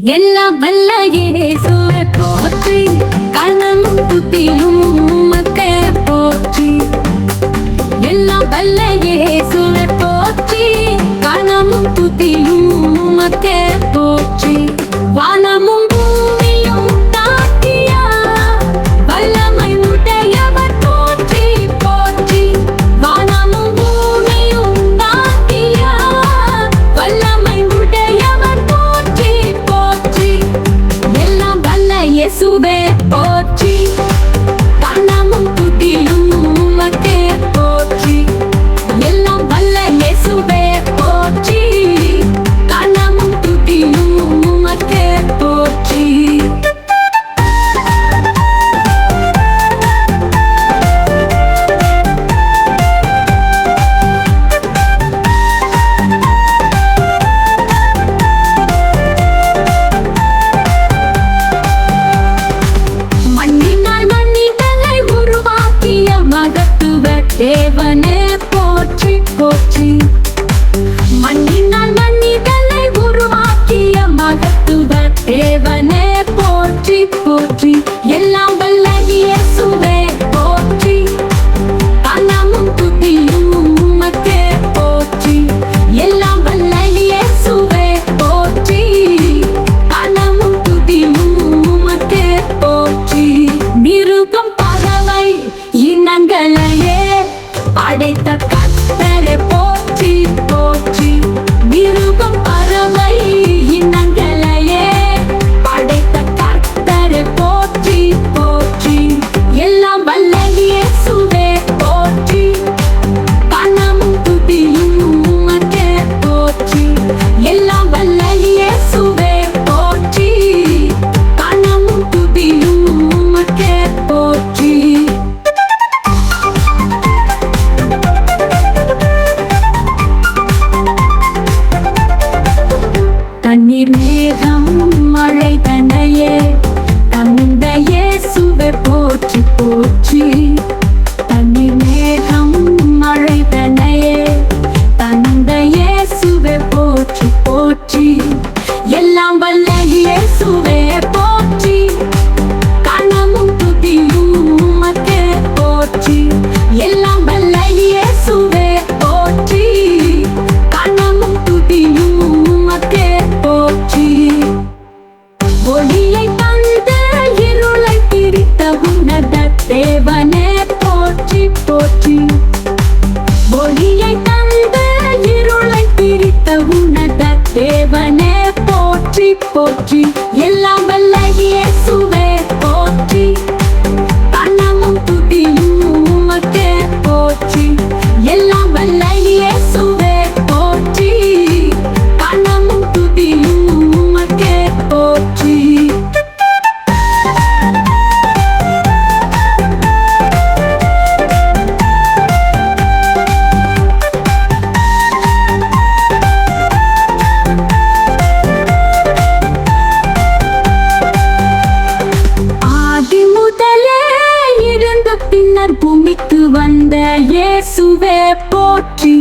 எல்லாம் வல்ல இயேசுவ போற்றி கண்ணம் புத்தியும் உமக்க போற்றி. எல்லாம் வல்ல இயேசுவ போற்றி கண்ணம் புத்தியும் உமக்க போற்றி. போச்சு. மண்ணினால் மன்னிதலை உருவாக்கிய மகத்துவ தேவனே போற்றி போற்றி. எல்லாம் வல்ல இயேசுவே போற்றி. அலமும் துதியும் உமக்கே போற்றி. எல்லாம் வல்ல இயேசுவே போற்றி. அலமும் துதியும் உமக்கே போற்றி. மிருகம் பறவை இனங்களையே அடைத்த you know அவனே போற்றி போற்றி. எல்லாம் வல்ல இயேசுவே. இயேசுவே போற்றி